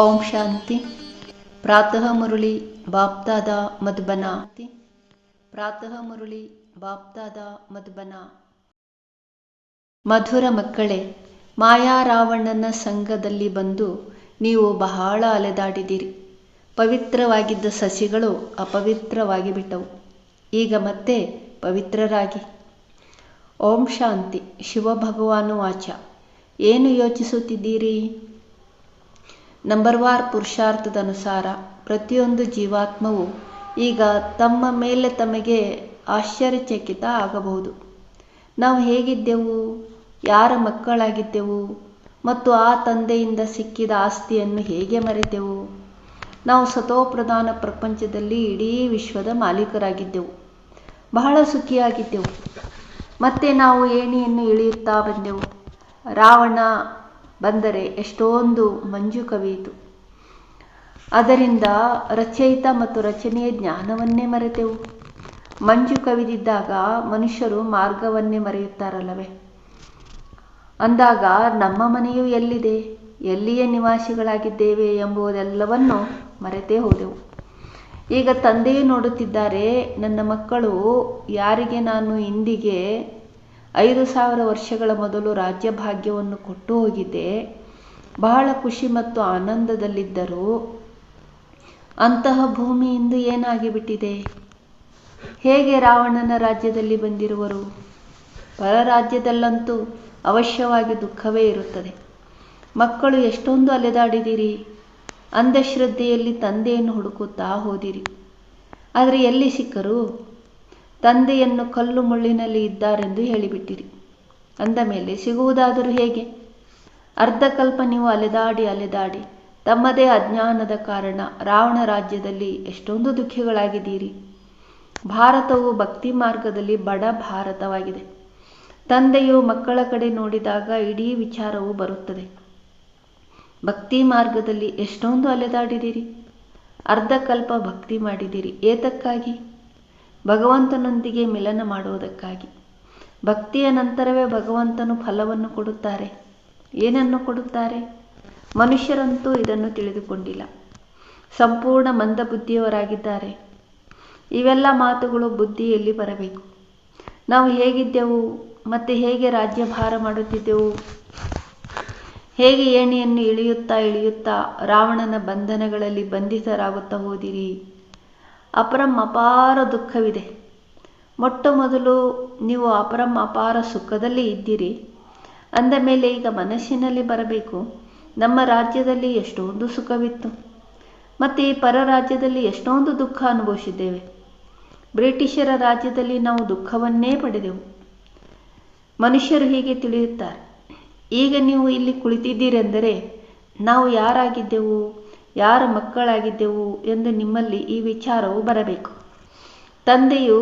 ಓಂ ಶಾಂತಿ. ಪ್ರಾತಃ ಮುರುಳಿ ಬಾಪ್ತಾದ ಮಧುಬನ. ಪ್ರಾತಃ ಮುರುಳಿ ಬಾಪ್ತಾದ ಮಧುಬನ. ಮಧುರ ಮಕ್ಕಳೇ, ಮಾಯಾ ರಾವಣನ ಸಂಘದಲ್ಲಿ ಬಂದು ನೀವು ಬಹಳ ಅಲೆದಾಡಿದಿರಿ ಪವಿತ್ರವಾಗಿದ್ದ ಸಸಿಗಳು ಅಪವಿತ್ರವಾಗಿ ಬಿಟ್ಟವು. ಈಗ ಮತ್ತೆ ಪವಿತ್ರರಾಗಿ. ಓಂ ಶಾಂತಿ, ಶಿವಭಗವಾನು ವಾಚ. ಏನು ಯೋಚಿಸುತ್ತಿದ್ದೀರಿ? ನಂಬರ್ ವಾರ್ ಪುರುಷಾರ್ಥದ ಅನುಸಾರ ಪ್ರತಿಯೊಂದು ಜೀವಾತ್ಮವು ಈಗ ತಮ್ಮ ಮೇಲೆ ತಮಗೆ ಆಶ್ಚರ್ಯಚಕಿತ ಆಗಬಹುದು. ನಾವು ಹೇಗಿದ್ದೆವು? ಯಾರ ಮಕ್ಕಳಾಗಿದ್ದೆವು? ಮತ್ತು ಆ ತಂದೆಯಿಂದ ಸಿಕ್ಕಿದ ಆಸ್ತಿಯನ್ನು ಹೇಗೆ ಮರೆತೆವು? ನಾವು ಸತೋಪ್ರಧಾನ ಪ್ರಪಂಚದಲ್ಲಿ ಇಡೀ ವಿಶ್ವದ ಮಾಲೀಕರಾಗಿದ್ದೆವು. ಬಹಳ ಸುಖಿಯಾಗಿದ್ದೆವು. ಮತ್ತೆ ನಾವು ಏಣಿಯನ್ನು ಇಳಿಯುತ್ತಾ ಬಂದೆವು. ರಾವಣ ಬಂದರೆ ಎಷ್ಟೊಂದು ಮಂಜು ಕವಿಯಿತು. ಅದರಿಂದ ರಚಯಿತ ಮತ್ತು ರಚನೆಯ ಜ್ಞಾನವನ್ನೇ ಮರೆತೆವು. ಮಂಜು ಕವಿದಿದ್ದಾಗ ಮನುಷ್ಯರು ಮಾರ್ಗವನ್ನೇ ಮರೆಯುತ್ತಾರಲ್ಲವೇ? ಅಂದಾಗ ನಮ್ಮ ಮನೆಯು ಎಲ್ಲಿದೆ? ಎಲ್ಲಿಯೇ ನಿವಾಸಿಗಳಾಗಿದ್ದೇವೆ ಎಂಬುದೆಲ್ಲವನ್ನು ಮರೆತೇ ಹೋದೆವು. ಈಗ ತಂದೆಯೇ ನೋಡುತ್ತಿದ್ದಾರೆ, ನನ್ನ ಮಕ್ಕಳು ಯಾರಿಗೆ ನಾನು ಇಂದಿಗೆ ಐದು ಸಾವಿರ ವರ್ಷಗಳ ಮೊದಲು ರಾಜ್ಯಭಾಗ್ಯವನ್ನು ಕೊಟ್ಟು ಹೋಗಿದ್ದೆ ಬಹಳ ಖುಷಿ ಮತ್ತು ಆನಂದದಲ್ಲಿದ್ದರು. ಅಂತಹ ಭೂಮಿ ಇಂದು ಏನಾಗಿಬಿಟ್ಟಿದೆ? ಹೇಗೆ ರಾವಣನ ರಾಜ್ಯದಲ್ಲಿ ಬಂದಿರುವರು? ಪರ ರಾಜ್ಯದಲ್ಲಂತೂ ಅವಶ್ಯವಾಗಿ ದುಃಖವೇ ಇರುತ್ತದೆ. ಮಕ್ಕಳು ಎಷ್ಟೊಂದು ಅಲೆದಾಡಿದಿರಿ. ಅಂಧಶ್ರದ್ಧೆಯಲ್ಲಿ ತಂದೆಯನ್ನು ಹುಡುಕುತ್ತಾ ಹೋದಿರಿ. ಆದರೆ ಎಲ್ಲಿ ಸಿಕ್ಕರು? ತಂದೆಯನ್ನು ಕಲ್ಲು ಮುಳ್ಳಿನಲ್ಲಿ ಇದ್ದಾರೆಂದು ಹೇಳಿಬಿಟ್ಟಿರಿ. ಅಂದ ಮೇಲೆ, ಸಿಗುವುದಾದರೂ ಹೇಗೆ? ಅರ್ಧಕಲ್ಪ ನೀವು ಅಲೆದಾಡಿ ಅಲೆದಾಡಿ, ತಮ್ಮದೇ ಅಜ್ಞಾನದ ಕಾರಣ ರಾವಣ ರಾಜ್ಯದಲ್ಲಿ ಎಷ್ಟೊಂದು ದುಃಖಿಗಳಾಗಿದ್ದೀರಿ. ಭಾರತವು ಭಕ್ತಿ ಮಾರ್ಗದಲ್ಲಿ ಬಡ ಭಾರತವಾಗಿದೆ. ತಂದೆಯು ಮಕ್ಕಳ ಕಡೆ ನೋಡಿದಾಗ ಇಡೀ ವಿಚಾರವು ಬರುತ್ತದೆ. ಭಕ್ತಿ ಮಾರ್ಗದಲ್ಲಿ ಎಷ್ಟೊಂದು ಅಲೆದಾಡಿದಿರಿ ಅರ್ಧಕಲ್ಪ ಭಕ್ತಿ ಮಾಡಿದಿರಿ ಏತಕ್ಕಾಗಿ? ಭಗವಂತನೊಂದಿಗೆ ಮಿಲನ ಮಾಡುವುದಕ್ಕಾಗಿ. ಭಕ್ತಿಯ ನಂತರವೇ ಭಗವಂತನು ಫಲವನ್ನು ಕೊಡುತ್ತಾರೆ. ಏನನ್ನು ಕೊಡುತ್ತಾರೆ? ಮನುಷ್ಯರಂತೂ ಇದನ್ನು ತಿಳಿದುಕೊಂಡಿಲ್ಲ. ಸಂಪೂರ್ಣ ಮಂದಬುದ್ಧಿಯವರಾಗಿದ್ದಾರೆ. ಇವೆಲ್ಲ ಮಾತುಗಳು ಬುದ್ಧಿಯಲ್ಲಿ ಬರಬೇಕು. ನಾವು ಹೇಗಿದ್ದೆವು? ಮತ್ತೆ ಹೇಗೆ ರಾಜ್ಯಭಾರ ಮಾಡುತ್ತಿದ್ದೆವು? ಹೇಗೆ ಏಣಿಯನ್ನು ಇಳಿಯುತ್ತಾ ಇಳಿಯುತ್ತಾ ರಾವಣನ ಬಂಧನಗಳಲ್ಲಿ ಬಂಧಿತರಾಗುತ್ತಾ ಹೋದಿರಿ? ಅಪರಂ ಅಪಾರ ದುಃಖವಿದೆ. ಮೊಟ್ಟ ಮೊದಲು ನೀವು ಅಪರಂ ಅಪಾರ ಸುಖದಲ್ಲಿ ಇದ್ದೀರಿ. ಅಂದ ಮೇಲೆ ಈಗ ಮನಸ್ಸಿನಲ್ಲಿ ಬರಬೇಕು. ನಮ್ಮ ರಾಜ್ಯದಲ್ಲಿ ಎಷ್ಟೊಂದು ಸುಖವಿತ್ತು. ಮತ್ತು ಈ ಪರ ರಾಜ್ಯದಲ್ಲಿ ಎಷ್ಟೊಂದು ದುಃಖ ಅನುಭವಿಸಿದ್ದೇವೆ. ಬ್ರಿಟಿಷರ ರಾಜ್ಯದಲ್ಲಿ ನಾವು ದುಃಖವನ್ನೇ ಪಡೆದೆವು. ಮನುಷ್ಯರು ಹೀಗೆ ತಿಳಿಯುತ್ತಾರೆ. ಈಗ ನೀವು ಇಲ್ಲಿ ಕುಳಿತಿದ್ದೀರೆಂದರೆ ನಾವು ಯಾರಾಗಿದ್ದೆವು? ಯಾರ ಮಕ್ಕಳಾಗಿದ್ದೆವು ಎಂದು ನಿಮ್ಮಲ್ಲಿ ಈ ವಿಚಾರವು ಬರಬೇಕು. ತಂದೆಯು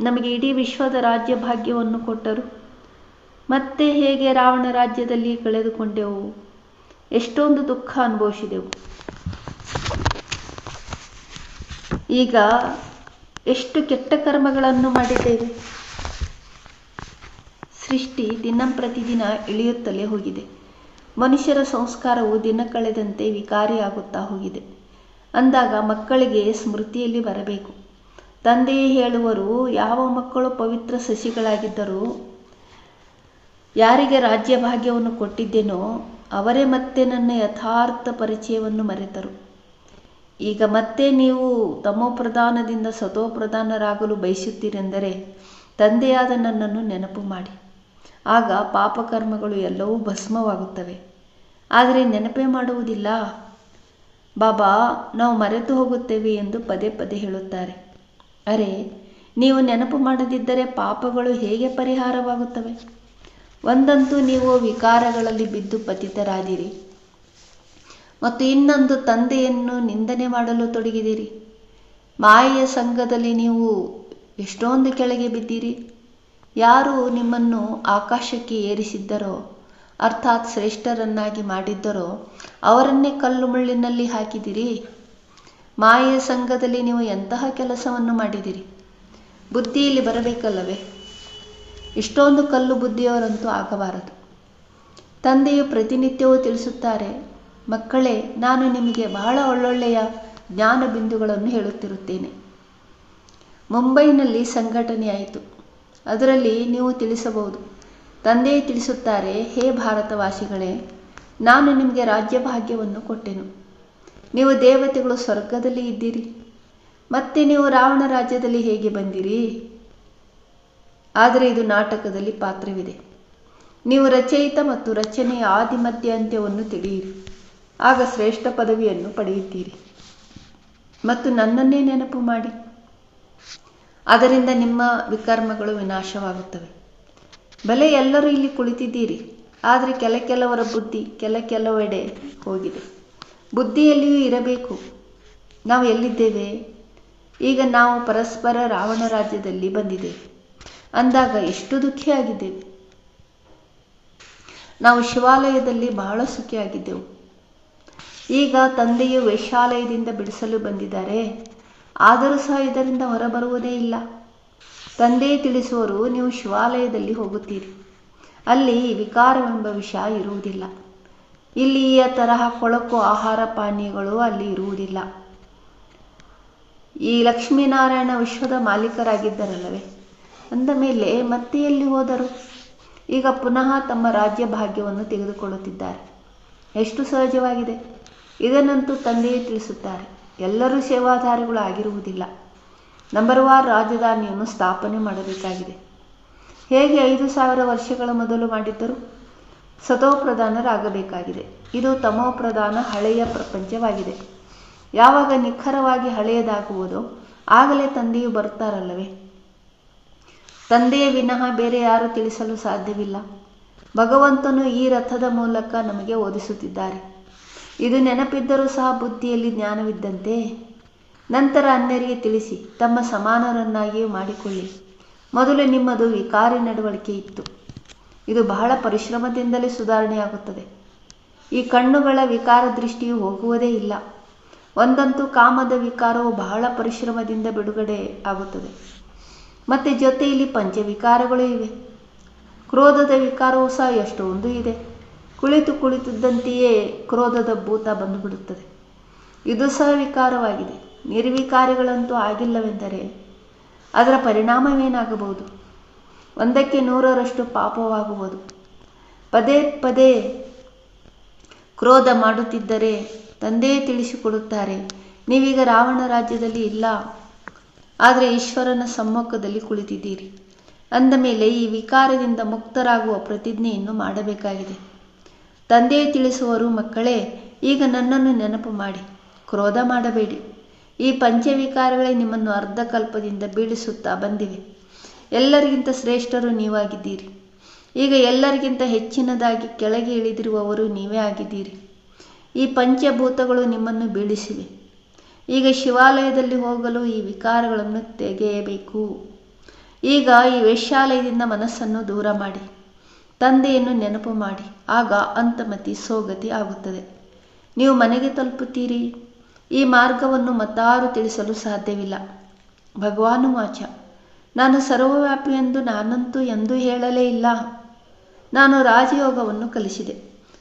ನಮಗೆ ಇಡೀ ವಿಶ್ವದ ರಾಜ್ಯ ಭಾಗ್ಯವನ್ನು ಕೊಟ್ಟರು. ಮತ್ತೆ ಹೇಗೆ ರಾವಣ ರಾಜ್ಯದಲ್ಲಿ ಕಳೆದುಕೊಂಡೆವು? ಎಷ್ಟೊಂದು ದುಃಖ ಅನುಭವಿಸಿದೆವು. ಈಗ ಎಷ್ಟು ಕೆಟ್ಟ ಕರ್ಮಗಳನ್ನು ಮಾಡಿದ್ದೇವೆ? ಸೃಷ್ಟಿ ದಿನ ಪ್ರತಿದಿನ ಇಳಿಯುತ್ತಲೇ ಹೋಗಿದೆ. ಮನುಷ್ಯರ ಸಂಸ್ಕಾರವು ದಿನ ಕಳೆದಂತೆ ವಿಕಾರಿಯಾಗುತ್ತಾ ಹೋಗಿದೆ. ಅಂದಾಗ ಮಕ್ಕಳಿಗೆ ಸ್ಮೃತಿಯಲ್ಲಿ ಬರಬೇಕು. ತಂದೆಯೇ ಹೇಳುವರು, ಯಾವ ಮಕ್ಕಳು ಪವಿತ್ರ ಸಸಿಗಳಾಗಿದ್ದರೂ ಯಾರಿಗೆ ರಾಜ್ಯ ಭಾಗ್ಯವನ್ನು ಕೊಟ್ಟಿದ್ದೇನೋ ಅವರೇ ಮತ್ತೆ ನನ್ನ ಯಥಾರ್ಥ ಪರಿಚಯವನ್ನು ಮರೆತರು. ಈಗ ಮತ್ತೆ ನೀವು ತಮೋಪ್ರಧಾನದಿಂದ ಸತೋಪ್ರಧಾನರಾಗಲು ಬಯಸುತ್ತೀರೆಂದರೆ ತಂದೆಯಾದ ನನ್ನನ್ನು ನೆನಪು ಮಾಡಿ. ಆಗ ಪಾಪಕರ್ಮಗಳು ಎಲ್ಲವೂ ಭಸ್ಮವಾಗುತ್ತವೆ. ಆದರೆ ನೆನಪೇ ಮಾಡುವುದಿಲ್ಲ. ಬಾಬಾ, ನಾವು ಮರೆತು ಹೋಗುತ್ತೇವೆ ಎಂದು ಪದೇ ಪದೇ ಹೇಳುತ್ತಾರೆ. ಅರೆ, ನೀವು ನೆನಪು ಮಾಡದಿದ್ದರೆ ಪಾಪಗಳು ಹೇಗೆ ಪರಿಹಾರವಾಗುತ್ತವೆ? ಒಂದಂತೂ ನೀವು ವಿಕಾರಗಳಲ್ಲಿ ಬಿದ್ದು ಪತಿತರಾದಿರಿ. ಮತ್ತು ಇನ್ನೊಂದು, ತಂದೆಯನ್ನು ನಿಂದನೆ ಮಾಡಲು ತೊಡಗಿದಿರಿ. ಮಾಯೆಯ ಸಂಘದಲ್ಲಿ ನೀವು ಎಷ್ಟೊಂದು ಕೆಳಗೆ ಬಿದ್ದೀರಿ. ಯಾರು ನಿಮ್ಮನ್ನು ಆಕಾಶಕ್ಕೆ ಏರಿಸಿದ್ದರೋ, ಅರ್ಥಾತ್ ಶ್ರೇಷ್ಠರನ್ನಾಗಿ ಮಾಡಿದ್ದರೋ, ಅವರನ್ನೇ ಕಲ್ಲು ಮುಳ್ಳಿನಲ್ಲಿ ಹಾಕಿದಿರಿ. ಮಾಯೆಯ ಸಂಘದಲ್ಲಿ ನೀವು ಎಂತಹ ಕೆಲಸವನ್ನು ಮಾಡಿದಿರಿ? ಬುದ್ಧಿಯಲ್ಲಿ ಬರಬೇಕಲ್ಲವೇ? ಇಷ್ಟೊಂದು ಕಲ್ಲು ಬುದ್ಧಿಯವರಂತೂ ಆಗಬಾರದು. ತಂದೆಯು ಪ್ರತಿನಿತ್ಯವೂ ತಿಳಿಸುತ್ತಾರೆ, ಮಕ್ಕಳೇ, ನಾನು ನಿಮಗೆ ಬಹಳ ಒಳ್ಳೊಳ್ಳೆಯ ಜ್ಞಾನ ಬಿಂದುಗಳನ್ನು ಹೇಳುತ್ತಿರುತ್ತೇನೆ. ಮುಂಬೈನಲ್ಲಿ ಸಂಘಟನೆಯಾಯಿತು. ಅದರಲ್ಲಿ ನೀವು ತಿಳಿಸಬಹುದು. ತಂದೆ ತಿಳಿಸುತ್ತಾರೆ, ಹೇ ಭಾರತವಾಸಿಗಳೇ, ನಾನು ನಿಮಗೆ ರಾಜ್ಯಭಾಗ್ಯವನ್ನು ಕೊಟ್ಟೆನು. ನೀವು ದೇವತೆಗಳು ಸ್ವರ್ಗದಲ್ಲಿ ಇದ್ದೀರಿ. ಮತ್ತೆ ನೀವು ರಾವಣ ರಾಜ್ಯದಲ್ಲಿ ಹೇಗೆ ಬಂದಿರಿ? ಆದರೆ ಇದು ನಾಟಕದಲ್ಲಿ ಪಾತ್ರವಿದೆ. ನೀವು ರಚಯಿತ ಮತ್ತು ರಚನೆಯ ಆದಿ ಮಧ್ಯ ಅಂತ್ಯವನ್ನು ತಿಳಿಯಿರಿ. ಆಗ ಶ್ರೇಷ್ಠ ಪದವಿಯನ್ನು ಪಡೆಯುತ್ತೀರಿ. ಮತ್ತು ನನ್ನನ್ನೇ ನೆನಪು ಮಾಡಿ. ಅದರಿಂದ ನಿಮ್ಮ ವಿಕರ್ಮಗಳು ವಿನಾಶವಾಗುತ್ತವೆ. ಬಲೆ ಎಲ್ಲರೂ ಇಲ್ಲಿ ಕುಳಿತಿದ್ದೀರಿ. ಆದರೆ ಕೆಲ ಕೆಲವರ ಬುದ್ಧಿ ಕೆಲ ಕೆಲವೆಡೆ ಹೋಗಿದೆ. ಬುದ್ಧಿಯಲ್ಲಿಯೂ ಇರಬೇಕು. ನಾವು ಎಲ್ಲಿದ್ದೇವೆ? ಈಗ ನಾವು ಪರಸ್ಪರ ರಾವಣ ರಾಜ್ಯದಲ್ಲಿ ಬಂದಿದ್ದೇವೆ. ಅಂದಾಗ ಎಷ್ಟು ದುಃಖಿಯಾಗಿದ್ದೇವೆ. ನಾವು ಶಿವಾಲಯದಲ್ಲಿ ಬಹಳ ಸುಖಿಯಾಗಿದ್ದೆವು. ಈಗ ತಂದೆಯು ವೇಷಾಲಯದಿಂದ ಬಿಡಿಸಲು ಬಂದಿದ್ದಾರೆ. ಆದರೂ ಸಹ ಇದರಿಂದ ಹೊರಬರುವುದೇ ಇಲ್ಲ. ತಂದೆ ತಿಳಿಸುವರು ನೀವು ಶಿವಾಲಯದಲ್ಲಿ ಹೋಗುತ್ತೀರಿ. ಅಲ್ಲಿ ವಿಕಾರವೆಂಬ ವಿಷಯ ಇರುವುದಿಲ್ಲ. ಇಲ್ಲಿಯ ತರಹ ಕೊಳಕು ಆಹಾರ ಪಾನೀಯಗಳು ಅಲ್ಲಿ ಇರುವುದಿಲ್ಲ. ಈ ಲಕ್ಷ್ಮೀನಾರಾಯಣ ವಿಶ್ವದ ಮಾಲೀಕರಾಗಿದ್ದರಲ್ಲವೇ? ಅಂದ ಮೇಲೆ ಮತ್ತೆ ಎಲ್ಲಿ ಹೋದರು? ಈಗ ಪುನಃ ತಮ್ಮ ರಾಜ್ಯ ಭಾಗ್ಯವನ್ನು ತೆಗೆದುಕೊಳ್ಳುತ್ತಿದ್ದಾರೆ. ಎಷ್ಟು ಸಹಜವಾಗಿದೆ. ಇದನ್ನಂತೂ ತಂದೆಯೇ ತಿಳಿಸುತ್ತಾರೆ. ಎಲ್ಲರೂ ಸೇವಾಧಾರಿಗಳು ಆಗಿರುವುದಿಲ್ಲ ನಂಬರ್ ವಾರ್ ರಾಜಧಾನಿಯನ್ನು ಸ್ಥಾಪನೆ ಮಾಡಬೇಕಾಗಿದೆ. ಹೇಗೆ ಐದು ಸಾವಿರ ವರ್ಷಗಳ ಮೊದಲು ಮಾಡಿದ್ದರು ಸತೋ ಪ್ರಧಾನರಾಗಬೇಕಾಗಿದೆ ಇದು ತಮೋ ಪ್ರಧಾನ ಹಳೆಯ ಪ್ರಪಂಚವಾಗಿದೆ. ಯಾವಾಗ ನಿಖರವಾಗಿ ಹಳೆಯದಾಗುವುದೋ ಆಗಲೇ ತಂದೆಯು ಬರುತ್ತಾರಲ್ಲವೇ ತಂದೆಯ ವಿನಃ ಬೇರೆ ಯಾರು ತಿಳಿಸಲು ಸಾಧ್ಯವಿಲ್ಲ. ಭಗವಂತನು ಈ ರಥದ ಮೂಲಕ ನಮಗೆ ಓದಿಸುತ್ತಿದ್ದಾರೆ. ಇದು ನೆನಪಿದ್ದರೂ ಸಹ ಬುದ್ಧಿಯಲ್ಲಿ ಜ್ಞಾನವಿದ್ದಂತೆ. ನಂತರ ಅನ್ಯರಿಗೆ ತಿಳಿಸಿ, ತಮ್ಮ ಸಮಾನರನ್ನಾಗಿಯೂ ಮಾಡಿಕೊಳ್ಳಿ. ಮೊದಲು ನಿಮ್ಮದು ವಿಕಾರಿ ನಡವಳಿಕೆ ಇತ್ತು. ಇದು ಬಹಳ ಪರಿಶ್ರಮದಿಂದಲೇ ಸುಧಾರಣೆಯಾಗುತ್ತದೆ. ಈ ಕಣ್ಣುಗಳ ವಿಕಾರ ದೃಷ್ಟಿಯು ಹೋಗುವುದೇ ಇಲ್ಲ. ಒಂದಂತೂ ಕಾಮದ ವಿಕಾರವು ಬಹಳ ಪರಿಶ್ರಮದಿಂದ ಬಿಡುಗಡೆ ಆಗುತ್ತದೆ. ಮತ್ತು ಜೊತೆಯಲ್ಲಿ ಪಂಚವಿಕಾರಗಳು ಇವೆ. ಕ್ರೋಧದ ವಿಕಾರವೂ ಸಹ ಎಷ್ಟೊಂದು ಇದೆ. ಕುಳಿತು ಕುಳಿತಿದ್ದಂತೆಯೇ ಕ್ರೋಧದ ಭೂತ ಬಂದುಬಿಡುತ್ತದೆ. ಇದು ಸಹ ವಿಕಾರವಾಗಿದೆ. ನಿರ್ವಿಕಾರಿಗಳಂತೂ ಆಗಿಲ್ಲವೆಂದರೆ ಅದರ ಪರಿಣಾಮವೇನಾಗಬಹುದು? ಒಂದಕ್ಕೆ ನೂರರಷ್ಟು ಪಾಪವಾಗುವುದು. ಪದೇ ಪದೇ ಕ್ರೋಧ ಮಾಡುತ್ತಿದ್ದರೆ ತಂದೆಯೇ ತಿಳಿಸಿಕೊಡುತ್ತಾರೆ, ನೀವೀಗ ರಾವಣ ರಾಜ್ಯದಲ್ಲಿ ಇಲ್ಲ, ಆದರೆ ಈಶ್ವರನ ಸಮ್ಮುಖದಲ್ಲಿ ಕುಳಿತಿದ್ದೀರಿ. ಅಂದ ಮೇಲೆ ಈ ವಿಕಾರದಿಂದ ಮುಕ್ತರಾಗುವ ಪ್ರತಿಜ್ಞೆಯನ್ನು ಮಾಡಬೇಕಾಗಿದೆ. ತಂದೆಯೇ ತಿಳಿಸುವರು ಮಕ್ಕಳೇ, ಈಗ ನನ್ನನ್ನು ನೆನಪು ಮಾಡಿ. ಕ್ರೋಧ ಮಾಡಬೇಡಿ. ಈ ಪಂಚವಿಕಾರಗಳೇ ನಿಮ್ಮನ್ನು ಅರ್ಧಕಲ್ಪದಿಂದ ಬೀಳಿಸುತ್ತಾ ಬಂದಿವೆ. ಎಲ್ಲರಿಗಿಂತ ಶ್ರೇಷ್ಠರು ನೀವಾಗಿದ್ದೀರಿ. ಈಗ ಎಲ್ಲರಿಗಿಂತ ಹೆಚ್ಚಿನದಾಗಿ ಕೆಳಗೆ ಇಳಿದಿರುವವರು ನೀವೇ ಆಗಿದ್ದೀರಿ. ಈ ಪಂಚಭೂತಗಳು ನಿಮ್ಮನ್ನು ಬೀಳಿಸಿವೆ. ಈಗ ಶಿವಾಲಯದಲ್ಲಿ ಹೋಗಲು ಈ ವಿಕಾರಗಳನ್ನು ತೆಗೆಯಬೇಕು. ಈಗ ಈ ವೇಶ್ಯಾಲಯದಿಂದ ಮನಸ್ಸನ್ನು ದೂರ ಮಾಡಿ. ತಂದೆಯನ್ನು ನೆನಪು ಮಾಡಿ, ಆಗ ಅಂತಮತಿ ಸೋಗತಿ ಆಗುತ್ತದೆ. ನೀವು ಮನೆಗೆ ತಲುಪುತ್ತೀರಿ? ಈ ಮಾರ್ಗವನ್ನು ಮತ್ತಾರು ತಿಳಿಸಲು ಸಾಧ್ಯವಿಲ್ಲ. ಭಗವಾನು ವಾಚ ನಾನು ಸರ್ವವ್ಯಾಪಿ ಎಂದು ನಾನಂತೂ ಎಂದೂ ಹೇಳಲೇ ಇಲ್ಲ. ನಾನು ರಾಜಯೋಗವನ್ನು ಕಲಿಸಿದೆ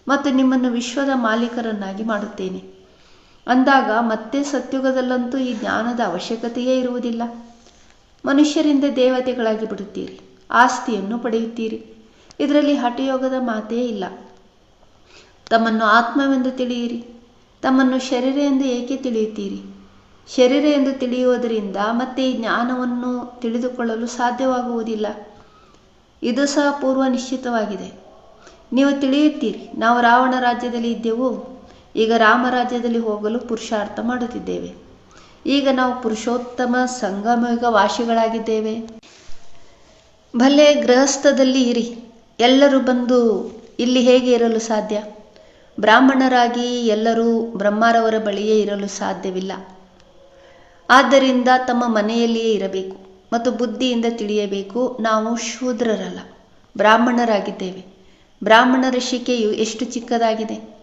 ಮತ್ತು ನಿಮ್ಮನ್ನು ವಿಶ್ವದ ಮಾಲೀಕರನ್ನಾಗಿ ಮಾಡುತ್ತೇನೆ. ಅಂದಾಗ ಮತ್ತೆ ಸತ್ಯುಗದಲ್ಲಂತೂ ಈ ಜ್ಞಾನದ ಅವಶ್ಯಕತೆಯೇ ಇರುವುದಿಲ್ಲ. ಮನುಷ್ಯರಿಂದ ದೇವತೆಗಳಾಗಿ ಬಿಡುತ್ತೀರಿ, ಆಸ್ತಿಯನ್ನು ಪಡೆಯುತ್ತೀರಿ. ಇದರಲ್ಲಿ ಹಠಯೋಗದ ಮಾತೇ ಇಲ್ಲ. ತಮ್ಮನ್ನು ಆತ್ಮವೆಂದು ತಿಳಿಯಿರಿ. ತಮ್ಮನ್ನು ಶರೀರ ಎಂದು ಏಕೆ ತಿಳಿಯುತ್ತೀರಿ? ಶರೀರ ಎಂದು ತಿಳಿಯುವುದರಿಂದ ಮತ್ತೆ ಈ ಜ್ಞಾನವನ್ನು ತಿಳಿದುಕೊಳ್ಳಲು ಸಾಧ್ಯವಾಗುವುದಿಲ್ಲ. ಇದು ಸಹ ಪೂರ್ವ ನಿಶ್ಚಿತವಾಗಿದೆ. ನೀವು ತಿಳಿಯುತ್ತೀರಿ, ನಾವು ರಾವಣ ರಾಜ್ಯದಲ್ಲಿ ಇದ್ದೆವು. ಈಗ ರಾಮ ರಾಜ್ಯದಲ್ಲಿ ಹೋಗಲು ಪುರುಷಾರ್ಥ ಮಾಡುತ್ತಿದ್ದೇವೆ. ಈಗ ನಾವು ಪುರುಷೋತ್ತಮ ಸಂಗಮಯುಗ ವಾಸಿಗಳಾಗಿದ್ದೇವೆ ಭಲೆ ಗೃಹಸ್ಥದಲ್ಲಿ ಇರಿ. ಎಲ್ಲರೂ ಬಂದು ಇಲ್ಲಿ ಹೇಗೆ ಇರಲು ಸಾಧ್ಯ? ಬ್ರಾಹ್ಮಣರಾಗಿ ಎಲ್ಲರೂ ಬ್ರಹ್ಮರವರ ಬಳಿಯೇ ಇರಲು ಸಾಧ್ಯವಿಲ್ಲ. ಆದ್ದರಿಂದ ತಮ್ಮ ಮನೆಯಲ್ಲಿಯೇ ಇರಬೇಕು ಮತ್ತು ಬುದ್ಧಿಯಿಂದ ತಿಳಿಯಬೇಕು. ನಾವು ಶೂದ್ರರಲ್ಲ, ಬ್ರಾಹ್ಮಣರಾಗಿದ್ದೇವೆ. ಬ್ರಾಹ್ಮಣರ ಶಿಕೆಯು ಎಷ್ಟು ಚಿಕ್ಕದಾಗಿದೆ?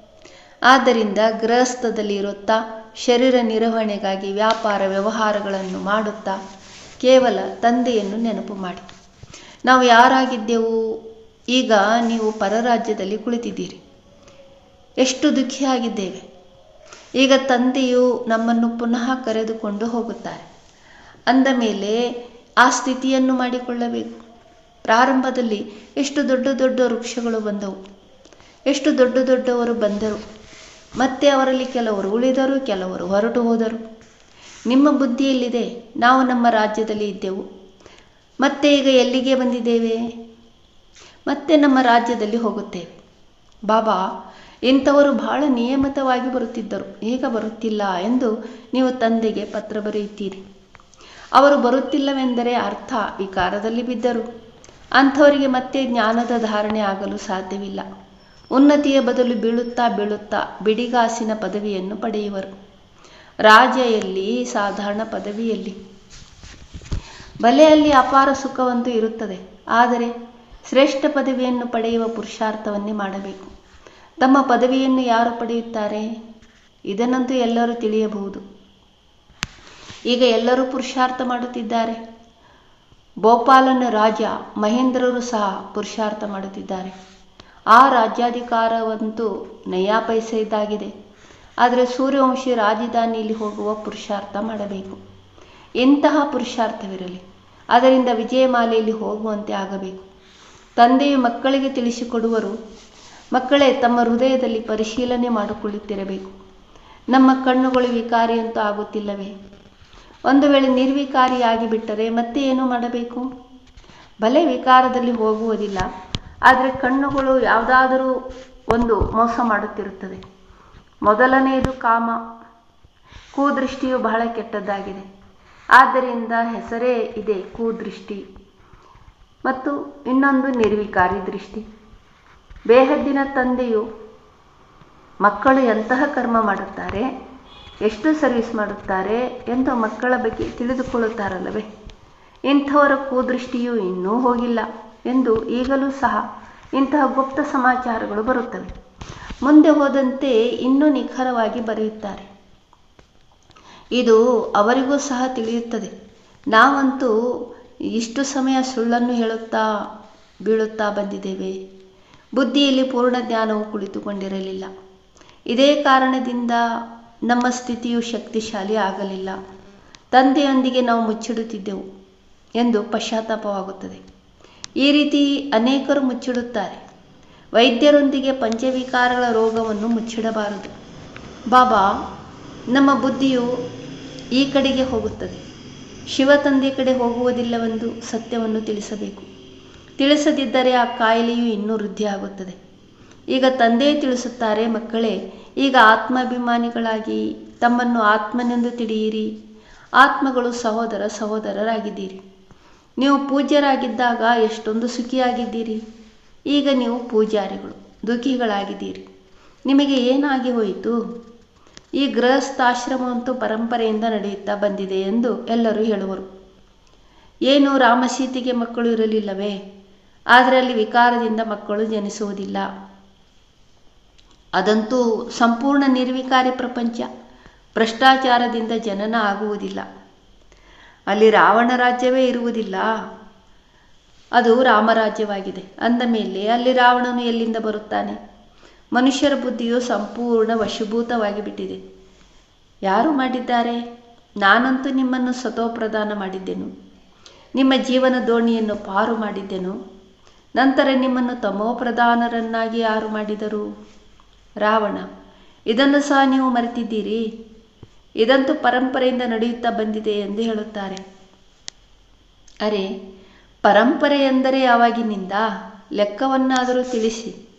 ಆದ್ದರಿಂದ ಗೃಹಸ್ಥದಲ್ಲಿ ಇರುತ್ತಾ ಶರೀರ ನಿರ್ವಹಣೆಗಾಗಿ ವ್ಯಾಪಾರ ವ್ಯವಹಾರಗಳನ್ನು ಮಾಡುತ್ತಾ ಕೇವಲ ತಂದೆಯನ್ನು ನೆನಪು ಮಾಡಿ. ನಾವು ಯಾರಾಗಿದ್ದೆವು? ಈಗ ನೀವು ಪರರಾಜ್ಯದಲ್ಲಿ ಕುಳಿತಿದ್ದೀರಿ. ಎಷ್ಟು ದುಃಖಿಯಾಗಿದ್ದೇವೆ. ಈಗ ತಂದೆಯು ನಮ್ಮನ್ನು ಪುನಃ ಕರೆದುಕೊಂಡು ಹೋಗುತ್ತಾರೆ. ಅಂದ ಮೇಲೆ ಆ ಸ್ಥಿತಿಯನ್ನು ಮಾಡಿಕೊಳ್ಳಬೇಕು. ಪ್ರಾರಂಭದಲ್ಲಿ ಎಷ್ಟು ದೊಡ್ಡ ದೊಡ್ಡ ವೃಕ್ಷಗಳು ಬಂದವು. ಎಷ್ಟು ದೊಡ್ಡ ದೊಡ್ಡವರು ಬಂದರು. ಮತ್ತೆ ಅವರಲ್ಲಿ ಕೆಲವರು ಉಳಿದರು, ಕೆಲವರು ಹೊರಟು ಹೋದರು. ನಿಮ್ಮ ಬುದ್ಧಿಯಲ್ಲಿದೆ ನಾವು ನಮ್ಮ ರಾಜ್ಯದಲ್ಲಿ ಇದ್ದೆವು. ಮತ್ತೆ ಈಗ ಎಲ್ಲಿಗೆ ಬಂದಿದ್ದೇವೆ? ಮತ್ತೆ ನಮ್ಮ ರಾಜ್ಯದಲ್ಲಿ ಹೋಗುತ್ತೇವೆ ಬಾಬಾ, ಇಂಥವರು ಬಹಳ ನಿಯಮಿತವಾಗಿ ಬರುತ್ತಿದ್ದರು. ಈಗ ಬರುತ್ತಿಲ್ಲ ಎಂದು ನೀವು ತಂದೆಗೆ ಪತ್ರ ಬರೆಯುತ್ತೀರಿ. ಅವರು ಬರುತ್ತಿಲ್ಲವೆಂದರೆ ಅರ್ಥ ವಿಕಾರದಲ್ಲಿ ಬಿದ್ದರು. ಅಂಥವರಿಗೆ ಮತ್ತೆ ಜ್ಞಾನದ ಧಾರಣೆ ಆಗಲು ಸಾಧ್ಯವಿಲ್ಲ. ಉನ್ನತಿಯ ಬದಲು ಬೀಳುತ್ತಾ ಬೀಳುತ್ತಾ ಬಿಡಿಗಾಸಿನ ಪದವಿಯನ್ನು ಪಡೆಯುವರು. ರಾಜೆಯಲ್ಲಿ ಸಾಧಾರಣ ಪದವಿಯಲ್ಲಿ. ಬಲೆಯಲ್ಲಿ ಅಪಾರ ಸುಖವಂತೂ ಇರುತ್ತದೆ. ಆದರೆ ಶ್ರೇಷ್ಠ ಪದವಿಯನ್ನು ಪಡೆಯುವ ಪುರುಷಾರ್ಥವನ್ನೇ ಮಾಡಬೇಕು. ತಮ್ಮ ಪದವಿಯನ್ನು ಯಾರು ಪಡೆಯುತ್ತಾರೆ? ಇದನ್ನಂತೂ ಎಲ್ಲರೂ ತಿಳಿಯಬಹುದು. ಈಗ ಎಲ್ಲರೂ ಪುರುಷಾರ್ಥ ಮಾಡುತ್ತಿದ್ದಾರೆ. ಭೋಪಾಲನ ರಾಜ ಮಹೇಂದ್ರರು ಸಹ ಪುರುಷಾರ್ಥ ಮಾಡುತ್ತಿದ್ದಾರೆ. ಆ ರಾಜ್ಯಾಧಿಕಾರವಂತೂ ನಯಾ ಪೈಸೆ ಇದ್ದಾಗಿದೆ ಆದರೆ ಸೂರ್ಯವಂಶಿ ರಾಜಧಾನಿಯಲ್ಲಿ ಹೋಗುವ ಪುರುಷಾರ್ಥ ಮಾಡಬೇಕು. ಎಂತಹ ಪುರುಷಾರ್ಥವಿರಲಿ. ಅದರಿಂದ ವಿಜಯಮಾಲೆಯಲ್ಲಿ ಹೋಗುವಂತೆ ಆಗಬೇಕು. ತಂದೆಯು ಮಕ್ಕಳಿಗೆ ತಿಳಿಸಿಕೊಡುವರು. ಮಕ್ಕಳೇ, ತಮ್ಮ ಹೃದಯದಲ್ಲಿ ಪರಿಶೀಲನೆ ಮಾಡಿಕೊಳ್ಳುತ್ತಿರಬೇಕು. ನಮ್ಮ ಕಣ್ಣುಗಳು ವಿಕಾರಿಯಂತೂ ಆಗುತ್ತಿಲ್ಲವೇ? ಒಂದು ವೇಳೆ ನಿರ್ವಿಕಾರಿಯಾಗಿ ಬಿಟ್ಟರೆ ಮತ್ತೆ ಏನು ಮಾಡಬೇಕು? ಬಲೆ ವಿಕಾರದಲ್ಲಿ ಹೋಗುವುದಿಲ್ಲ. ಆದರೆ ಕಣ್ಣುಗಳು ಯಾವುದಾದರೂ ಒಂದು ಮೋಸ ಮಾಡುತ್ತಿರುತ್ತದೆ. ಮೊದಲನೆಯದು ಕಾಮ. ಕೂದೃಷ್ಟಿಯು ಬಹಳ ಕೆಟ್ಟದ್ದಾಗಿದೆ. ಆದ್ದರಿಂದ ಹೆಸರೇ ಇದೆ ಕೂದೃಷ್ಟಿ. ಮತ್ತು ಇನ್ನೊಂದು ನಿರ್ವಿಕಾರಿ ದೃಷ್ಟಿ. ಬೇಹದ್ದಿನ ತಂದೆಯು ಮಕ್ಕಳು ಎಂತಹ ಕರ್ಮ ಮಾಡುತ್ತಾರೆ, ಎಷ್ಟು ಸರ್ವಿಸ್ ಮಾಡುತ್ತಾರೆ ಎಂದು ಮಕ್ಕಳ ಬಗ್ಗೆ ತಿಳಿದುಕೊಳ್ಳುತ್ತಾರಲ್ಲವೇ? ಇಂಥವರ ಕೂದೃಷ್ಟಿಯು ಇನ್ನೂ ಹೋಗಿಲ್ಲ ಎಂದು ಈಗಲೂ ಸಹ ಇಂತಹ ಗುಪ್ತ ಸಮಾಚಾರಗಳು ಬರುತ್ತವೆ. ಮುಂದೆ ಹೋದಂತೆ ಇನ್ನೂ ನಿಖರವಾಗಿ ಬರೆಯುತ್ತಾರೆ. ಇದು ಅವರಿಗೂ ಸಹ ತಿಳಿಯುತ್ತದೆ. ನಾವಂತೂ ಇಷ್ಟು ಸಮಯ ಸುಳ್ಳನ್ನು ಹೇಳುತ್ತಾ ಬೀಳುತ್ತಾ ಬಂದಿದ್ದೇವೆ. ಬುದ್ಧಿಯಲ್ಲಿ ಪೂರ್ಣ ಜ್ಞಾನವು ಕುಳಿತುಕೊಂಡಿರಲಿಲ್ಲ. ಇದೇ ಕಾರಣದಿಂದ ನಮ್ಮ ಸ್ಥಿತಿಯು ಶಕ್ತಿಶಾಲಿ ಆಗಲಿಲ್ಲ. ತಂದೆಯೊಂದಿಗೆ ನಾವು ಮುಚ್ಚಿಡುತ್ತಿದ್ದೆವು ಎಂದು ಪಶ್ಚಾತ್ತಾಪವಾಗುತ್ತದೆ. ಈ ರೀತಿ ಅನೇಕರು ಮುಚ್ಚಿಡುತ್ತಾರೆ. ವೈದ್ಯರೊಂದಿಗೆ ಪಂಚವಿಕಾರಗಳ ರೋಗವನ್ನು ಮುಚ್ಚಿಡಬಾರದು. ಬಾಬಾ, ನಮ್ಮ ಬುದ್ಧಿಯು ಈ ಕಡೆಗೆ ಹೋಗುತ್ತದೆ. ಶಿವ ತಂದೆ ಕಡೆ ಹೋಗುವುದಿಲ್ಲವೆಂದು ಸತ್ಯವನ್ನು ತಿಳಿಸಬೇಕು. ತಿಳಿಸದಿದ್ದರೆ ಆ ಕಾಯಿಲೆಯು ಇನ್ನೂ ವೃದ್ಧಿಯಾಗುತ್ತದೆ. ಈಗ ತಂದೆ ತಿಳಿಸುತ್ತಾರೆ, ಮಕ್ಕಳೇ, ಈಗ ಆತ್ಮಾಭಿಮಾನಿಗಳಾಗಿ ತಮ್ಮನ್ನು ಆತ್ಮನೆಂದು ತಿಳಿಯಿರಿ. ಆತ್ಮಗಳು ಸಹೋದರ ಸಹೋದರರಾಗಿದ್ದೀರಿ. ನೀವು ಪೂಜ್ಯರಾಗಿದ್ದಾಗ ಎಷ್ಟೊಂದು ಸುಖಿಯಾಗಿದ್ದೀರಿ. ಈಗ ನೀವು ಪೂಜಾರಿಗಳು, ದುಃಖಿಗಳಾಗಿದ್ದೀರಿ. ನಿಮಗೆ ಏನಾಗಿ ಹೋಯಿತು? ಈ ಗೃಹಸ್ಥಾಶ್ರಮವಂತೂ ಪರಂಪರೆಯಿಂದ ನಡೆಯುತ್ತಾ ಬಂದಿದೆ ಎಂದು ಎಲ್ಲರೂ ಹೇಳುವರು. ಏನು ರಾಮಸೀತೆಗೆ ಮಕ್ಕಳು ಇರಲಿಲ್ಲವೇ? ಆದರೆ ಅಲ್ಲಿ ವಿಕಾರದಿಂದ ಮಕ್ಕಳು ಜನಿಸುವುದಿಲ್ಲ. ಅದಂತೂ ಸಂಪೂರ್ಣ ನಿರ್ವಿಕಾರಿ ಪ್ರಪಂಚ. ಭ್ರಷ್ಟಾಚಾರದಿಂದ ಜನನ ಆಗುವುದಿಲ್ಲ. ಅಲ್ಲಿ ರಾವಣ ರಾಜ್ಯವೇ ಇರುವುದಿಲ್ಲ. ಅದು ರಾಮರಾಜ್ಯವಾಗಿದೆ. ಅಂದ ಮೇಲೆ ಅಲ್ಲಿ ರಾವಣನು ಎಲ್ಲಿಂದ ಬರುತ್ತಾನೆ? ಮನುಷ್ಯರ ಬುದ್ಧಿಯು ಸಂಪೂರ್ಣ ವಶಭೂತವಾಗಿ ಬಿಟ್ಟಿದೆ. ಯಾರು ಮಾಡಿದ್ದಾರೆ? ನಾನಂತೂ ನಿಮ್ಮನ್ನು ಸತೋಪ್ರದಾನ ಮಾಡಿದ್ದೆನು. ನಿಮ್ಮ ಜೀವನ ದೋಣಿಯನ್ನು ಪಾರು ಮಾಡಿದ್ದೆನು. ನಂತರ ನಿಮ್ಮನ್ನು ತಮೋಪ್ರಧಾನರನ್ನಾಗಿ ಯಾರು ಮಾಡಿದರು? ರಾವಣ, ಇದನ್ನು ಸಹ ನೀವು ಮರೆತಿದ್ದೀರಿ? ಇದಂತೂ ಪರಂಪರೆಯಿಂದ ನಡೆಯುತ್ತಾ ಬಂದಿದೆ ಎಂದು ಹೇಳುತ್ತಾರೆ. ಅರೆ, ಪರಂಪರೆ ಎಂದರೆ ಯಾವಾಗಿನಿಂದ ಲೆಕ್ಕವನ್ನಾದರೂ ತಿಳಿಸಿ.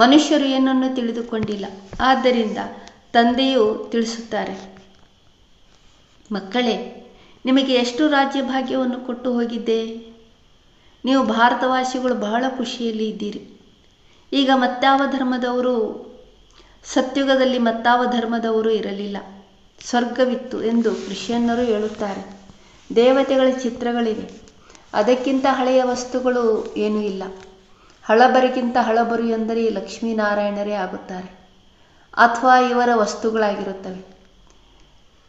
ಮನುಷ್ಯರು ಏನನ್ನು ತಿಳಿದುಕೊಂಡಿಲ್ಲ. ಆದ್ದರಿಂದ ತಂದೆಯು ತಿಳಿಸುತ್ತಾರೆ. ಮಕ್ಕಳೇ, ನಿಮಗೆ ಎಷ್ಟು ರಾಜ್ಯ ಭಾಗ್ಯವನ್ನು ಕೊಟ್ಟು ಹೋಗಿದ್ದೆ? ನೀವು ಭಾರತವಾಸಿಗಳು ಬಹಳ ಖುಷಿಯಲ್ಲಿ ಇದ್ದೀರಿ. ಈಗ ಮತ್ತಾವ ಧರ್ಮದವರು? ಸತ್ಯುಗದಲ್ಲಿ ಮತ್ತಾವ ಧರ್ಮದವರು ಇರಲಿಲ್ಲ. ಸ್ವರ್ಗವಿತ್ತು ಎಂದು ಕ್ರಿಶ್ಚಿಯನ್ನರು ಹೇಳುತ್ತಾರೆ. ದೇವತೆಗಳ ಚಿತ್ರಗಳಿವೆ. ಅದಕ್ಕಿಂತ ಹಳೆಯ ವಸ್ತುಗಳು ಏನೂ ಇಲ್ಲ. ಹಳಬರಿಗಿಂತ ಹಳಬರು ಎಂದರೆ ಲಕ್ಷ್ಮೀನಾರಾಯಣರೇ ಆಗುತ್ತಾರೆ. ಅಥವಾ ಇವರ ವಸ್ತುಗಳಾಗಿರುತ್ತವೆ.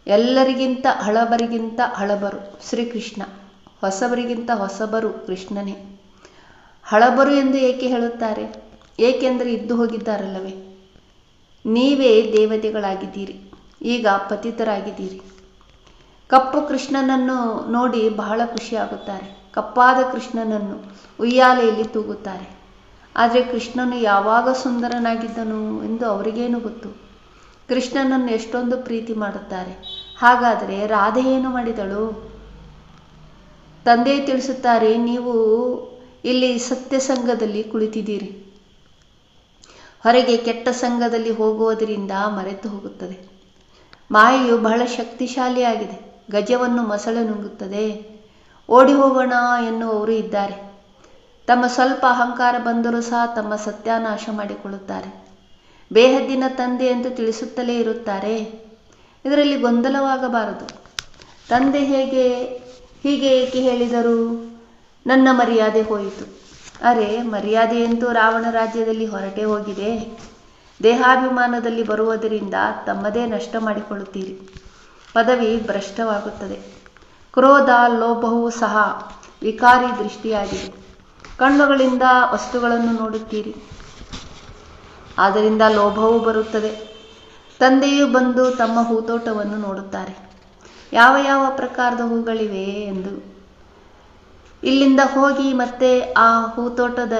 ಎಲ್ಲರಿಗಿಂತ ಹಳಬರಿಗಿಂತ ಹಳಬರು ಶ್ರೀಕೃಷ್ಣ, ಹೊಸಬರಿಗಿಂತ ಹೊಸಬರು ಕೃಷ್ಣನೇ. ಹಳಬರು ಎಂದು ಏಕೆ ಹೇಳುತ್ತಾರೆ? ಏಕೆಂದರೆ ಇದ್ದು ಹೋಗಿದ್ದಾರಲ್ಲವೇ? ನೀವೇ ದೇವತೆಗಳಾಗಿದ್ದೀರಿ, ಈಗ ಪತಿತರಾಗಿದ್ದೀರಿ. ಕಪ್ಪು ಕೃಷ್ಣನನ್ನು ನೋಡಿ ಬಹಳ ಖುಷಿಯಾಗುತ್ತಾರೆ. ಕಪ್ಪಾದ ಕೃಷ್ಣನನ್ನು ಉಯ್ಯಾಲೆಯಲ್ಲಿ ತೂಗುತ್ತಾರೆ. ಆದರೆ ಕೃಷ್ಣನು ಯಾವಾಗ ಸುಂದರನಾಗಿದ್ದನು ಎಂದು ಅವರಿಗೇನು ಗೊತ್ತು? ಕೃಷ್ಣನನ್ನು ಎಷ್ಟೊಂದು ಪ್ರೀತಿ ಮಾಡುತ್ತಾರೆ. ಹಾಗಾದರೆ ರಾಧೆ ಏನು ಮಾಡಿದಳು? ತಂದೆ ತಿಳಿಸುತ್ತಾರೆ, ನೀವು ಇಲ್ಲಿ ಸತ್ಯ ಸಂಘದಲ್ಲಿ ಕುಳಿತಿದ್ದೀರಿ. ಹೊರಗೆ ಕೆಟ್ಟ ಸಂಘದಲ್ಲಿ ಹೋಗುವುದರಿಂದ ಮರೆತು ಹೋಗುತ್ತದೆ. ಮಾಯೆಯು ಬಹಳ ಶಕ್ತಿಶಾಲಿಯಾಗಿದೆ. ಗಜವನ್ನು ಮೊಸಳೆ ನುಂಗುತ್ತದೆ. ಓಡಿ ಹೋಗೋಣ ಎನ್ನುವವರು ಇದ್ದಾರೆ. ತಮ್ಮ ಸ್ವಲ್ಪ ಅಹಂಕಾರ ಬಂದರೂ ಸಹ ತಮ್ಮ ಸತ್ಯಾನಾಶ ಮಾಡಿಕೊಳ್ಳುತ್ತಾರೆ. ಬೇಹದ್ದಿನ ತಂದೆ ಎಂದು ತಿಳಿಸುತ್ತಲೇ ಇರುತ್ತಾರೆ. ಇದರಲ್ಲಿ ಗೊಂದಲವಾಗಬಾರದು. ತಂದೆ ಹೇಗೆ, ಹೀಗೆ ಏಕೆ ಹೇಳಿದರು? ನನ್ನ ಮರ್ಯಾದೆ ಹೋಯಿತು. ಅರೆ, ಮರ್ಯಾದೆ ಮರ್ಯಾದೆಯಂತೂ ರಾವಣ ರಾಜ್ಯದಲ್ಲಿ ಹೊರಟೇ ಹೋಗಿದೆ. ದೇಹಾಭಿಮಾನದಲ್ಲಿ ಬರುವುದರಿಂದ ತಮ್ಮದೇ ನಷ್ಟ ಮಾಡಿಕೊಳ್ಳುತ್ತೀರಿ. ಪದವಿ ಭ್ರಷ್ಟವಾಗುತ್ತದೆ. ಕ್ರೋಧ, ಲೋಭವೂ ಸಹ ವಿಕಾರಿ ದೃಷ್ಟಿಯಾಗಿದೆ. ಕಣ್ಣುಗಳಿಂದ ವಸ್ತುಗಳನ್ನು ನೋಡುತ್ತೀರಿ. ಆದ್ದರಿಂದ ಲೋಭವೂ ಬರುತ್ತದೆ. ತಂದೆಯು ಬಂದು ತಮ್ಮ ಹೂತೋಟವನ್ನು ನೋಡುತ್ತಾರೆ. ಯಾವ ಯಾವ ಪ್ರಕಾರದ ಹೂಗಳಿವೆ ಎಂದು. ಇಲ್ಲಿಂದ ಹೋಗಿ ಮತ್ತೆ ಆ ಹೂತೋಟದ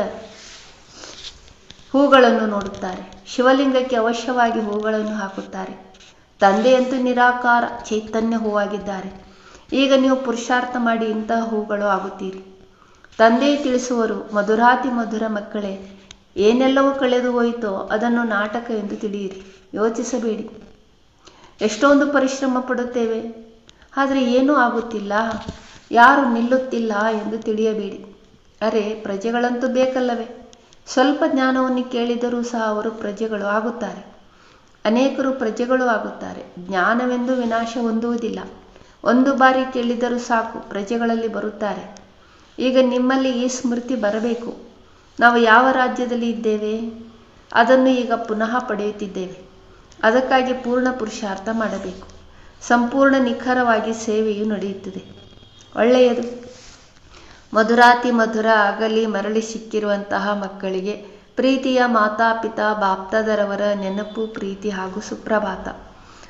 ಹೂಗಳನ್ನು ನೋಡುತ್ತಾರೆ. ಶಿವಲಿಂಗಕ್ಕೆ ಅವಶ್ಯವಾಗಿ ಹೂಗಳನ್ನು ಹಾಕುತ್ತಾರೆ. ತಂದೆಯಂತೂ ನಿರಾಕಾರ ಚೈತನ್ಯ ಹೂವಾಗಿದ್ದಾರೆ. ಈಗ ನೀವು ಪುರುಷಾರ್ಥ ಮಾಡಿ ಇಂತಹ ಹೂಗಳು ಆಗುತ್ತೀರಿ. ತಂದೆ ತಿಳಿಸುವರು, ಮಧುರಾತಿ ಮಧುರ ಮಕ್ಕಳೇ, ಏನೆಲ್ಲವೂ ಕಳೆದು ಹೋಯಿತೋ ಅದನ್ನು ನಾಟಕ ಎಂದು ತಿಳಿಯಿರಿ, ಯೋಚಿಸಬೇಡಿ. ಎಷ್ಟೊಂದು ಪರಿಶ್ರಮ ಪಡುತ್ತೇವೆ, ಆದರೆ ಏನೂ ಆಗುತ್ತಿಲ್ಲ, ಯಾರು ನಿಲ್ಲುತ್ತಿಲ್ಲ ಎಂದು ತಿಳಿಯಬೇಡಿ. ಅರೆ, ಪ್ರಜೆಗಳಂತೂ ಬೇಕಲ್ಲವೇ, ಸ್ವಲ್ಪ ಜ್ಞಾನವನ್ನು ಕೇಳಿದರೂ ಸಹ ಅವರು ಪ್ರಜೆಗಳು ಆಗುತ್ತಾರೆ. ಅನೇಕರು ಪ್ರಜೆಗಳು ಆಗುತ್ತಾರೆ, ಜ್ಞಾನವೆಂದು ವಿನಾಶ ಹೊಂದುವುದಿಲ್ಲ. ಒಂದು ಬಾರಿ ಕೇಳಿದರೂ ಸಾಕು, ಪ್ರಜೆಗಳಲ್ಲಿ ಬರುತ್ತಾರೆ. ಈಗ ನಿಮ್ಮಲ್ಲಿ ಈ ಸ್ಮೃತಿ ಬರಬೇಕು. ನಾವು ಯಾವ ರಾಜ್ಯದಲ್ಲಿ ಇದ್ದೇವೆ? ಅದನ್ನು ಈಗ ಪುನಃ ಪಡೆಯುತ್ತಿದ್ದೇವೆ. ಅದಕ್ಕಾಗಿ ಪೂರ್ಣ ಪುರುಷಾರ್ಥ ಮಾಡಬೇಕು. ಸಂಪೂರ್ಣ ನಿಖರವಾಗಿ ಸೇವೆಯು ನಡೆಯುತ್ತದೆ. ಒಳ್ಳೆಯದು. ಮಧುರಾತಿ ಮಧುರ ಆಗಲಿ ಮರಳಿ ಸಿಕ್ಕಿರುವಂತಹ ಮಕ್ಕಳಿಗೆ ಪ್ರೀತಿಯ ಮಾತಾಪಿತಾ ಬಾಪ್ತದರವರ ನೆನಪು, ಪ್ರೀತಿ ಹಾಗೂ ಸುಪ್ರಭಾತ.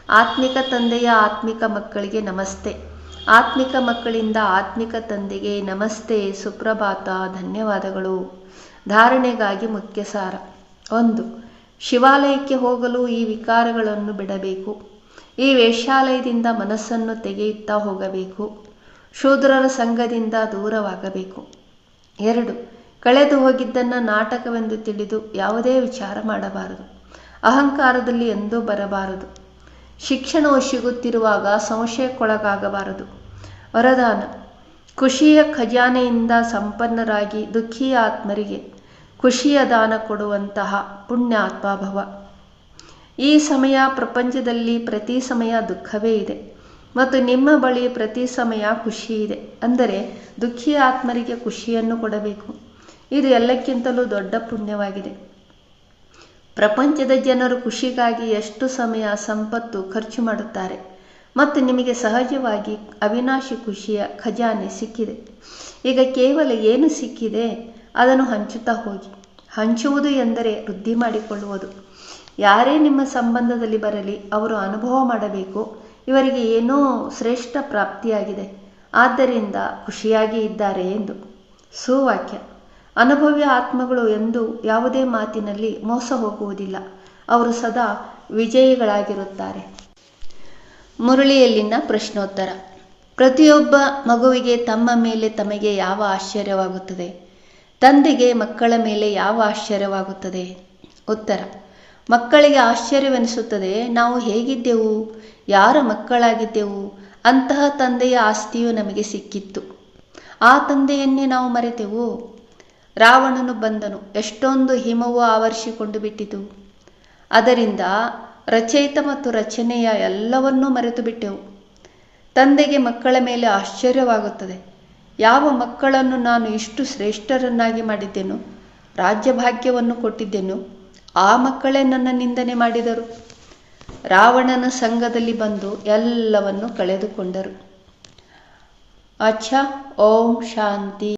ಆತ್ಮಿಕ ತಂದೆಯ ಆತ್ಮಿಕ ಮಕ್ಕಳಿಗೆ ನಮಸ್ತೆ. ಆತ್ಮಿಕ ಮಕ್ಕಳಿಂದ ಆತ್ಮಿಕ ತಂದೆಗೆ ನಮಸ್ತೆ, ಸುಪ್ರಭಾತ, ಧನ್ಯವಾದಗಳು. ಧಾರಣೆಗಾಗಿ ಮುಖ್ಯ ಸಾರ ಒಂದು, ಶಿವಾಲಯಕ್ಕೆ ಹೋಗಲು ಈ ವಿಕಾರಗಳನ್ನು ಬಿಡಬೇಕು. ಈ ವೇಶ್ಯಾಲಯದಿಂದ ಮನಸ್ಸನ್ನು ತೆಗೆಯುತ್ತಾ ಹೋಗಬೇಕು. ಶೂದ್ರರ ಸಂಘದಿಂದ ದೂರವಾಗಬೇಕು. ಎರಡು, ಕಳೆದು ಹೋಗಿದ್ದನ್ನು ನಾಟಕವೆಂದು ತಿಳಿದು ಯಾವುದೇ ವಿಚಾರ ಮಾಡಬಾರದು. ಅಹಂಕಾರದಲ್ಲಿ ಎಂದೂ ಬರಬಾರದು. ಶಿಕ್ಷಣವು ಸಿಗುತ್ತಿರುವಾಗ ಸಂಶಯಕ್ಕೊಳಗಾಗಬಾರದು. ವರದಾನ ಖುಷಿಯ ಖಜಾನೆಯಿಂದ ಸಂಪನ್ನರಾಗಿ ದುಃಖಿಯ ಆತ್ಮರಿಗೆ ಖುಷಿಯ ದಾನ ಕೊಡುವಂತಹ ಪುಣ್ಯ ಭವ ಈ ಸಮಯ ಪ್ರಪಂಚದಲ್ಲಿ ಪ್ರತಿ ಸಮಯ ದುಃಖವೇ ಇದೆ. ಮತ್ತು ನಿಮ್ಮ ಬಳಿ ಪ್ರತಿ ಸಮಯ ಖುಷಿ ಇದೆ. ಅಂದರೆ ದುಃಖಿ ಆತ್ಮರಿಗೆ ಖುಷಿಯನ್ನು ಕೊಡಬೇಕು. ಇದು ಎಲ್ಲಕ್ಕಿಂತಲೂ ದೊಡ್ಡ ಪುಣ್ಯವಾಗಿದೆ. ಪ್ರಪಂಚದ ಜನರು ಖುಷಿಗಾಗಿ ಎಷ್ಟು ಸಮಯ ಸಂಪತ್ತು ಖರ್ಚು ಮಾಡುತ್ತಾರೆ. ಮತ್ತು ನಿಮಗೆ ಸಹಜವಾಗಿ ಅವಿನಾಶಿ ಖುಷಿಯ ಖಜಾನೆ ಸಿಕ್ಕಿದೆ. ಈಗ ಕೇವಲ ಏನು ಸಿಕ್ಕಿದೆ? ಅದನ್ನು ಹಂಚುತ್ತಾ ಹೋಗಿ. ಹಂಚುವುದು ಎಂದರೆ ವೃದ್ಧಿ ಮಾಡಿಕೊಳ್ಳುವುದು. ಯಾರೇ ನಿಮ್ಮ ಸಂಬಂಧದಲ್ಲಿ ಬರಲಿ, ಅವರು ಅನುಭವ ಮಾಡಬೇಕು. ಇವರಿಗೆ ಏನೋ ಶ್ರೇಷ್ಠ ಪ್ರಾಪ್ತಿಯಾಗಿದೆ. ಆದ್ದರಿಂದ ಖುಷಿಯಾಗಿ ಇದ್ದಾರೆ ಎಂದು. ಸುವಾಕ್ಯ. ಅನುಭವ್ಯ ಆತ್ಮಗಳು ಎಂದು ಯಾವುದೇ ಮಾತಿನಲ್ಲಿ ಮೋಸ ಹೋಗುವುದಿಲ್ಲ. ಅವರು ಸದಾ ವಿಜಯಿಗಳಾಗಿರುತ್ತಾರೆ. ಮುರಳಿಯಲ್ಲಿನ ಪ್ರಶ್ನೋತ್ತರ. ಪ್ರತಿಯೊಬ್ಬ ಮಗುವಿಗೆ ತಮ್ಮ ಮೇಲೆ ತಮಗೆ ಯಾವ ಆಶ್ಚರ್ಯವಾಗುತ್ತದೆ? ತಂದೆಗೆ ಮಕ್ಕಳ ಮೇಲೆ ಯಾವ ಆಶ್ಚರ್ಯವಾಗುತ್ತದೆ? ಉತ್ತರ. ಮಕ್ಕಳಿಗೆ ಆಶ್ಚರ್ಯವೆನಿಸುತ್ತದೆ, ನಾವು ಹೇಗಿದ್ದೆವು? ಯಾರ ಮಕ್ಕಳಾಗಿದ್ದೆವು? ಅಂತಹ ತಂದೆಯ ಆಸ್ತಿಯು ನಮಗೆ ಸಿಕ್ಕಿತ್ತು. ಆ ತಂದೆಯನ್ನೇ ನಾವು ಮರೆತೆವು? ರಾವಣನು ಬಂದನು. ಎಷ್ಟೊಂದು ಹಿಮವು ಆವರಿಸಿಕೊಂಡು ಬಿಟ್ಟಿತು. ಅದರಿಂದ ರಚಯಿತ ಮತ್ತು ರಚನೆಯ ಎಲ್ಲವನ್ನೂ ಮರೆತು ಬಿಟ್ಟೆವು. ತಂದೆಗೆ ಮಕ್ಕಳ ಮೇಲೆ ಆಶ್ಚರ್ಯವಾಗುತ್ತದೆ. ಯಾವ ಮಕ್ಕಳನ್ನು ನಾನು ಇಷ್ಟು ಶ್ರೇಷ್ಠರನ್ನಾಗಿ ಮಾಡಿದ್ದೆನು? ರಾಜ್ಯಭಾಗ್ಯವನ್ನು ಕೊಟ್ಟಿದ್ದೆನು. ಆ ಮಕ್ಕಳೇ ನನ್ನ ನಿಂದನೆ ಮಾಡಿದರು. ರಾವಣನ ಸಂಘದಲ್ಲಿ ಬಂದು ಎಲ್ಲವನ್ನು ಕಳೆದುಕೊಂಡರು. ಅಚ್ಛಾ ಓಂ ಶಾಂತಿ.